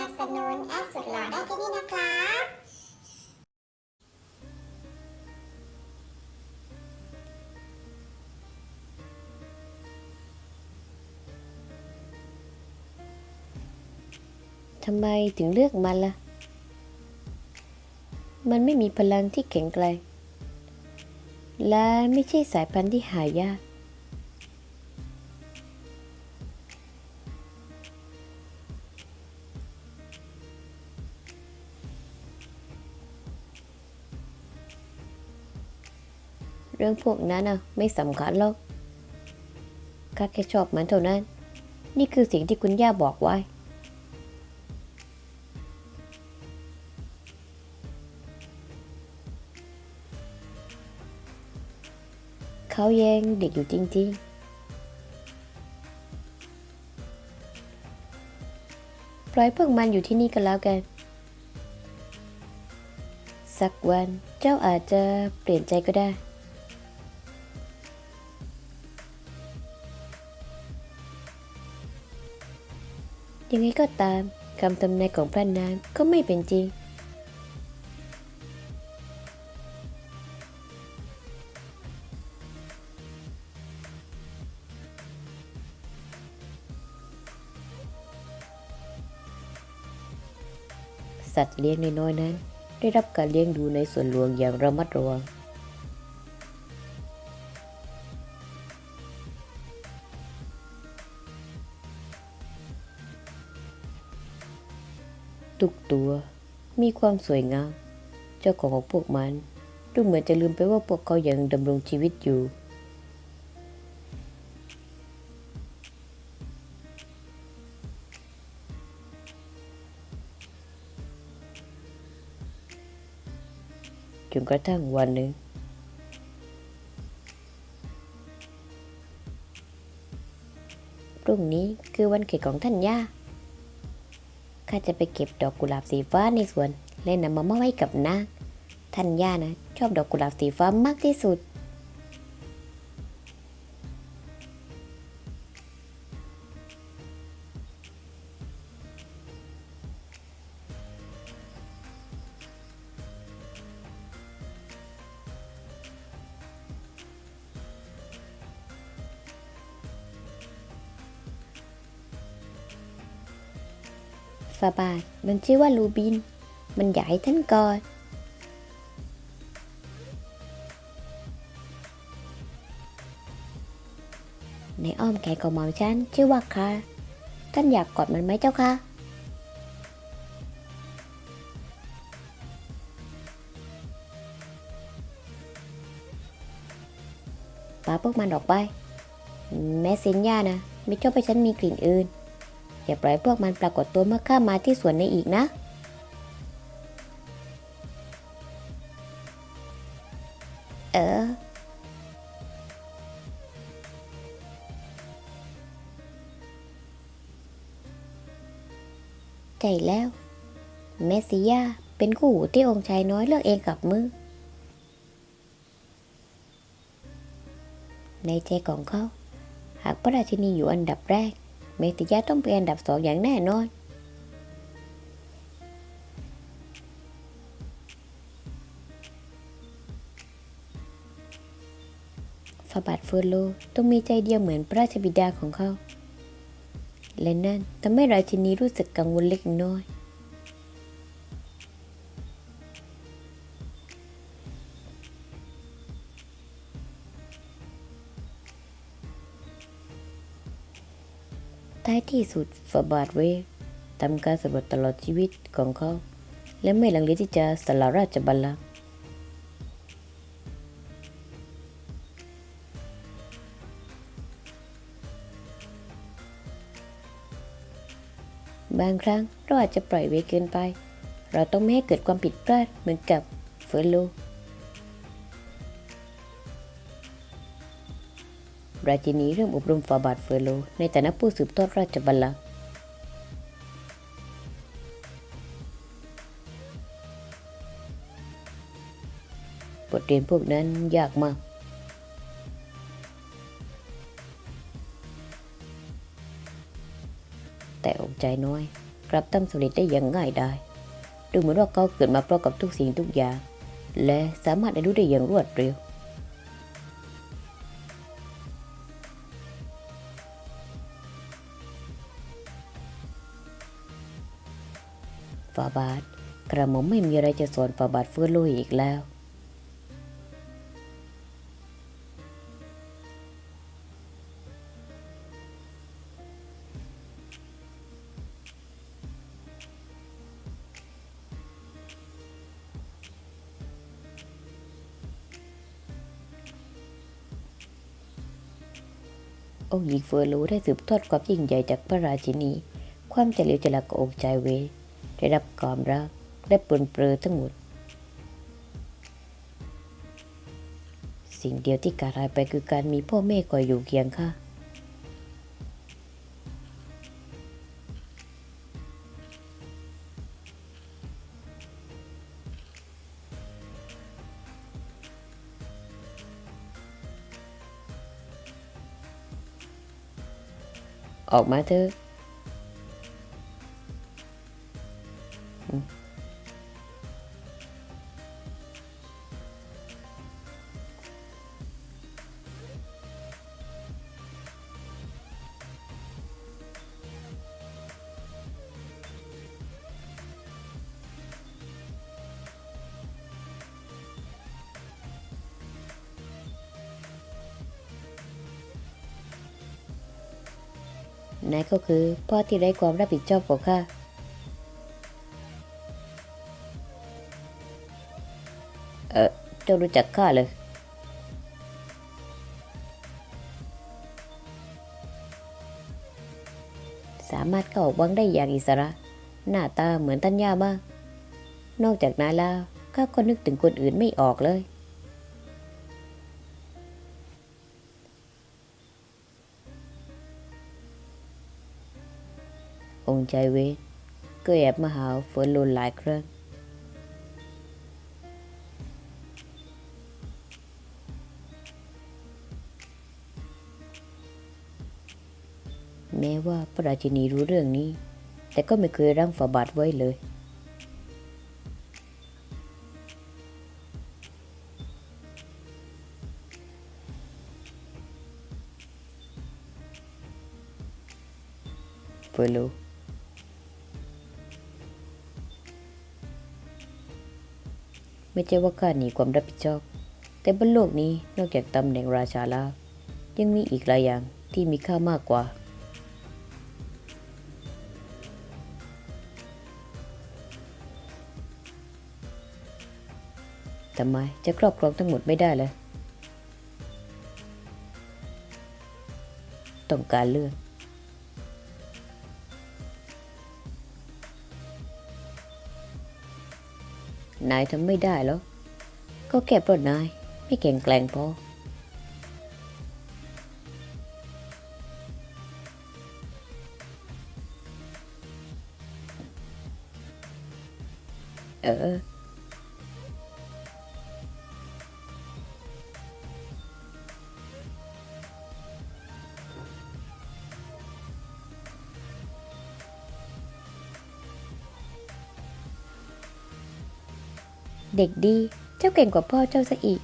นับสนุนแอดสุดหล่อได้ที่นี่นะครับทำไมถึงเลือกมันล่ะ มันไม่มีพลังที่แข็งแกร่งและไม่ใช่สายพันธุ์ที่หายาก รื่องพวกนั้นอะไม่สำคัญหรอกข้าแค่ชอบมันเท่านั้น นี่คือสิ่งที่คุณย่าบอกไว้ เขาแยังเด็กอยู่จริงๆปล่อยพวกมันอยู่ที่นี่กันแล้วกัน สักวันเจ้าอาจจะเปลี่ยนใจก็ได้ ยังไงก็ตามคำทำนายของพระนางก็ไม่เป็นจริง สัตว์เลี้ยงน้อยๆนั้น ได้รับการเลี้ยงดูในส่วนหลวงอย่างระมัดระวัง ทุกตัว มีความสวยงาม เจ้าของของพวกมันดูเหมือนจะลืมไปว่าพวกเขายังดำรงชีวิตอยู่ จนกระทั่งวันหนึ่งพรุ่งนี้คือวันเกิดของท่านย่า ข้าจะไปเก็บดอกกุหลาบสีฟ้าในสวน และนำมามอบให้กับนางท่านย่านะ ชอบดอกกุหลาบสีฟ้ามากที่สุด ฝาบาท มันชื่อว่าลูบิน มันอยากให้ท่านกอดในอ้อมแขนของหมอมฉันชื่อว่าคาท่านอยากกอดมันไหมเจ้าคะป้าพวกมันออกไป แม่สินย่านะ ไม่ชอบให้ฉันมีกลิ่นอื่น อย่าปล่อยพวกมันปรากฏตัวเมื่อข้ามาที่สวนในอีกนะเออ ใจแล้ว เมสซิยาเป็นคู่หูที่องค์ชายน้อยเลือกเองกับมือ ในใจของเขา หากพระราชินีอยู่อันดับแรก เมติยาต้องเป็นอันดับสองอย่างแน่นอนฟาบาทเฟอร์โลต้องมีใจเดียวเหมือนพระราชบิดาของเขา และนั่นทำให้ราชินีรู้สึกกังวลเล็กน้อย ท้ายที่สุดฟาบาทเวทำการสำรวจตลอดชีวิตของเขา และไม่ลังเลที่จะสละราชบัลลังก์บางครั้งเราอาจจะปล่อยไว้เกินไป เราต้องไม่ให้เกิดความผิดพลาดเหมือนกับเฟอร์โล ราชินีเริ่มอบรมฟาบาทเฟอโล ในฐานะผู้สืบทอดราชบัลลังก์บทเรียนพวกนั้นยากมาก แต่อกใจน้อยกลับทำสำเร็จได้อย่างง่ายดายดูเหมือนว่าเขาเกิดมาพร้อมกับทุกสิ่งทุกอย่าง และสามารถเรียนรู้ได้อย่างรวดเร็ว ฝาบาท กระหม่อมไม่มีอะไรจะสอนฝาบาทเฟื้นลุยอีกแล้ว องค์หญิงเฟอร์รู้ได้สืบทอดความยิ่งใหญ่จากพระราชินี ความเฉลียวฉลาดขององค์ชายเว ได้รับความรักและปนเปลือทั้งหมด สิ่งเดียวที่ขาดหายไปคือการมีพ่อแม่คอยอยู่เคียงข้างออกมาเถอะ นายก็คือพ่อที่ไร้ความรับผิดชอบของข้าเออเจ้ารู้จักข้าเลย สามารถเข้าออกวังได้อย่างอิสระ หน้าตาเหมือนตัญญามาก นอกจากนั้นแล้วข้าก็นึกถึงคนอื่นไม่ออกเลย องค์ใจเวทก็แอบมาหาฝนลุนหลายครั้งแม้ว่าพระราชินีรู้เรื่องนี้ แต่ก็ไม่เคยรั้งฝาบาทไว้เลย เฟอร์โล ไม่ใช่ว่าข้าหนีความรับผิดชอบ แต่บนโลกนี้นอกจากตำแหน่งราชาแล้วยังมีอีกหลายอย่างที่มีค่ามากกว่า ทำไมจะครอบครองทั้งหมดไม่ได้เลยต้องการเลือก นายทำไม่ได้แล้วก็แค่เพราะนายไม่แข็งแกร่งพอ เออ เด็กดี เจ้าเก่งกว่าพ่อเจ้าซะอีก